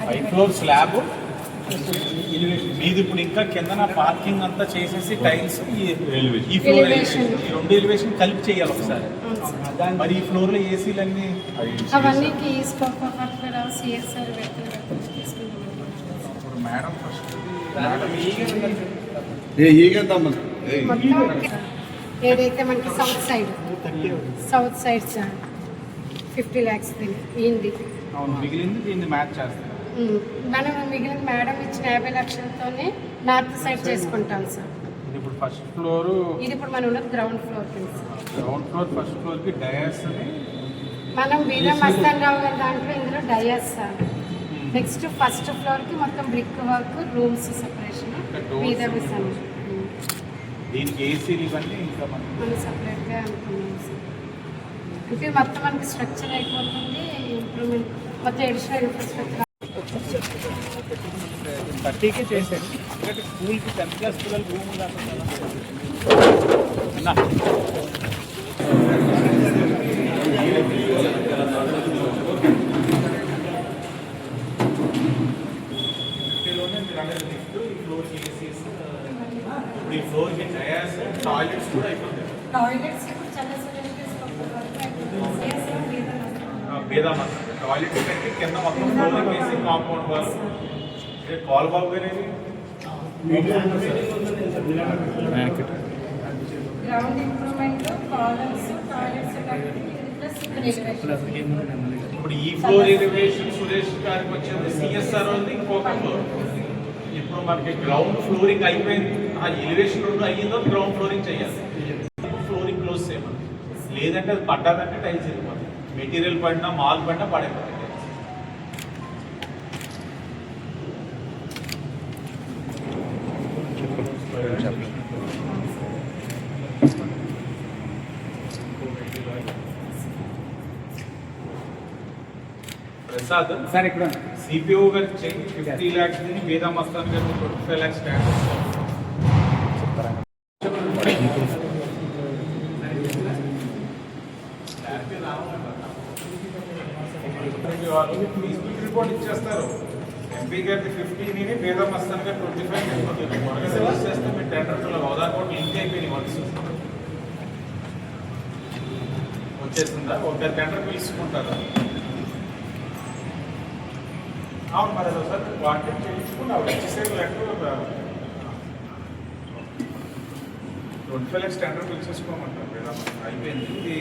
Five floor slab మీది ఇప్పుడు ఇంకా కిందన పార్కింగ్ అంతా చేసేసి టైల్స్ ఈ ఫ్లోర్ Elevation. ఈ రెండు ఎలివేషన్ కలిపి చేయాలి ఒకసారి. మరి ఈ ఫ్లోర్లో ఏసీలు అన్ని మేడం ఫస్ట్ మేడం ఏదైతే మనకి south side south side sir fifty lakhs ఏంది మనం మిగిలిన మేడం ఇచ్చిన యాభై లక్షలతోనే నార్త్ సైడ్ చేసుకుంటాం సార్ ఇది ఇప్పుడు ఫస్ట్ ఫ్లోర్ ఇది ఇప్పుడు మనం ఉన్నది ground floor ground floor first ఫ్లోర్కి డయాస్ మనం వీర మస్తాన్ రావు గారి దాంట్లో ఇందులో డయాస్ సార్ నెక్స్ట్ ఫస్ట్ ఫ్లోర్కి మొత్తం బ్రిక్ వర్క్ రూమ్స్ సెపరేషన్ మీద విసాను దీనికి ఏసీలు ఇవన్నీ ఇంకా మనకి మనం సపరేట్గా అనుకున్నాం సార్. అంటే మొత్తం మనకి స్ట్రక్చర్ అయిపోతుంది. ఇంప్రూవ్మెంట్ మొత్తం ఎడిషనల్ ఇన్ఫ్రాస్ట్రక్చర్ థర్టీకే చేశారు. ఎందుకంటే స్కూల్కి టెన్త్ క్లాస్ పిల్లలు రూమ్ విన్నా ఇప్పుడు ఈ ఫ్లోర్కి డయాస్ టాయిలెట్స్ కూడా అయిపోతాయి టాయిలెట్స్ ఇప్పుడు చాలా భేదామత టాయిలెట్స్ పెట్టి కింద మొత్తం ఫ్లోరింగ్ వేసి కాంపౌండ్ వాల్ కాల్ బాబు గారు ground improvement columns toilets plus ఇప్పుడు ఈ ఫ్లోర్ ఎలివేషన్ సురేష్ గారికి వచ్చేది సిఎస్ఆర్ ఉంది ఇంకొక ఫ్లోర్ ఇప్పుడు మనకి గ్రౌండ్ ఫ్లోరింగ్ అయిపోయింది. ఆ ఎలివేషన్ రెండు అయ్యిందో గ్రౌండ్ ఫ్లోరింగ్ చేయాలి. ఫ్లోరింగ్ క్లోజ్ చేయమని లేదంటే అది పడ్డాదంటే టైల్స్ వెళ్ళిపోతుంది మెటీరియల్ పడినా మాల్ పడినా పడైపోతుంది ప్రసాద్? సార్ ఇక్కడ సిపిఓ గారికి ఫిఫ్టీ ల్యాక్స్ని వేదా మస్తాన్ గారికి ట్వంటీ ఫైవ్ ల్యాక్స్ వాళ్ళు ఫీజిబిలిటీ రిపోర్ట్ ఇచ్చేస్తారు ఎంపీ గారికి ఫిఫ్టీని వేదా మస్తాన్ గారు ట్వంటీ ఫైవ్ చేస్తే మీ టెండర్ హోదా కూడా లింక్ అయిపోయినాయి వర్క్స్ వచ్చేసిందా ఒక టెండర్ పిలుచుకుంటారా అవును మరి అది ఒకసారి వాటి చేయించుకుని అవి వచ్చేసేది లేకపోతే ట్వంటీ ఫైవ్ ల్యాక్స్ టెండర్ పిలిచేసుకోమంటారు మేడం అయిపోయింది. ఇది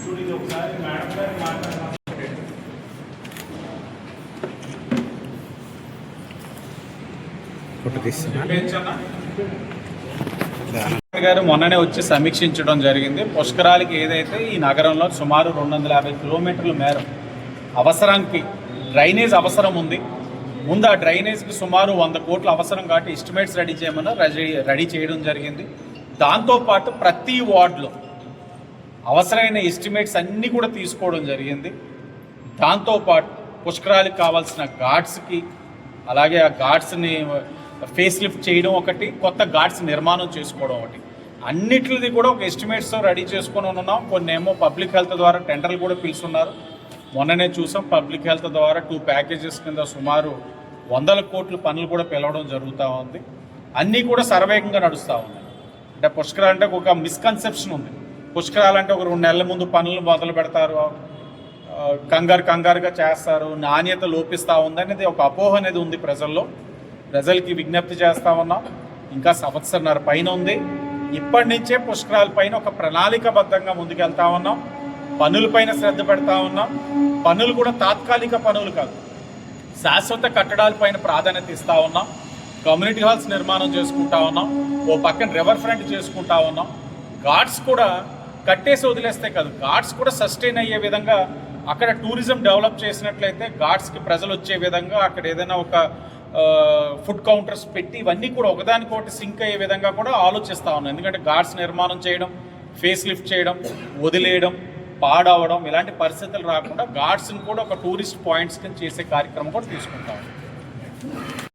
చూడు ఇది ఒకసారి మేడం గారు మొన్ననే వచ్చి సమీక్షించడం జరిగింది. పుష్కరాలకి ఏదైతే ఈ నగరంలో సుమారు రెండు వందల యాభై కిలోమీటర్ల మేర అవసరానికి డ్రైనేజ్ అవసరం ఉంది. ముందు ఆ డ్రైనేజ్కి సుమారు వంద కోట్ల అవసరం కాబట్టి ఎస్టిమేట్స్ రెడీ చేయమని రెడీ రెడీ చేయడం జరిగింది. దాంతోపాటు ప్రతి వార్డులో అవసరమైన ఎస్టిమేట్స్ అన్నీ కూడా తీసుకోవడం జరిగింది. దాంతోపాటు పుష్కరాలకు కావాల్సిన ఘాట్స్కి అలాగే ఆ ఘాట్స్ని ఫేస్ లిఫ్ట్ చేయడం ఒకటి కొత్త ఘాట్స్ నిర్మాణం చేసుకోవడం ఒకటి. అన్నిటిది కూడా ఒక ఎస్టిమేట్స్తో రెడీ చేసుకొని ఉన్నాం. కొన్ని ఏమో పబ్లిక్ హెల్త్ ద్వారా టెండర్లు కూడా పిలుస్తున్నారు. మొన్ననే చూసాం పబ్లిక్ హెల్త్ ద్వారా టూ ప్యాకేజెస్ కింద సుమారు వందల కోట్ల పనులు కూడా పిలవడం జరుగుతూ ఉంది. అన్నీ కూడా సర్వేగంగా నడుస్తూ ఉన్నాయి. అంటే పుష్కరాలంటే ఒక మిస్కన్సెప్షన్ ఉంది. పుష్కరాలంటే ఒక రెండు నెలల ముందు పనులు మొదలు పెడతారు. కంగారు కంగారుగా చేస్తారు. నాణ్యత లోపిస్తూ ఉంది అనేది ఒక అపోహ అనేది ఉంది ప్రజల్లో. ప్రజలకి విజ్ఞప్తి చేస్తా ఉన్నాం. ఇంకా సంవత్సరన్నర పైన ఉంది. ఇప్పటి నుంచే పుష్కరాల పైన ఒక ప్రణాళికబద్ధంగా ముందుకెళ్తా ఉన్నాం. పనులపైన శ్రద్ధ పెడతా ఉన్నాం. పనులు కూడా తాత్కాలిక పనులు కాదు. శాశ్వత కట్టడాలపైన ప్రాధాన్యత ఇస్తా ఉన్నాం. కమ్యూనిటీ హాల్స్ నిర్మాణం చేసుకుంటా ఉన్నాం. ఓ పక్కన రివర్ ఫ్రంట్ చేసుకుంటా ఉన్నాం. ఘాట్స్ కూడా కట్టేసి వదిలేస్తే కాదు. ఘాట్స్ కూడా సస్టైన్ అయ్యే విధంగా అక్కడ టూరిజం డెవలప్ చేసినట్లయితే ఘాట్స్కి ప్రజలు వచ్చే విధంగా అక్కడ ఏదైనా ఒక ఫుడ్ కౌంటర్స్ పెట్టి ఇవన్నీ కూడా ఒకదానికొకటి సింక్ అయ్యే విధంగా కూడా ఆలోచిస్తూ ఉన్నాం. ఎందుకంటే ఘాట్స్ నిర్మాణం చేయడం ఫేస్ లిఫ్ట్ చేయడం వదిలేయడం పాడవడం ఇలాంటి పరిస్థితులు రాకుండా గాడ్స్ని కూడా ఒక టూరిస్ట్ పాయింట్స్ కింద చేసే కార్యక్రమం కూడా తీసుకుంటాం.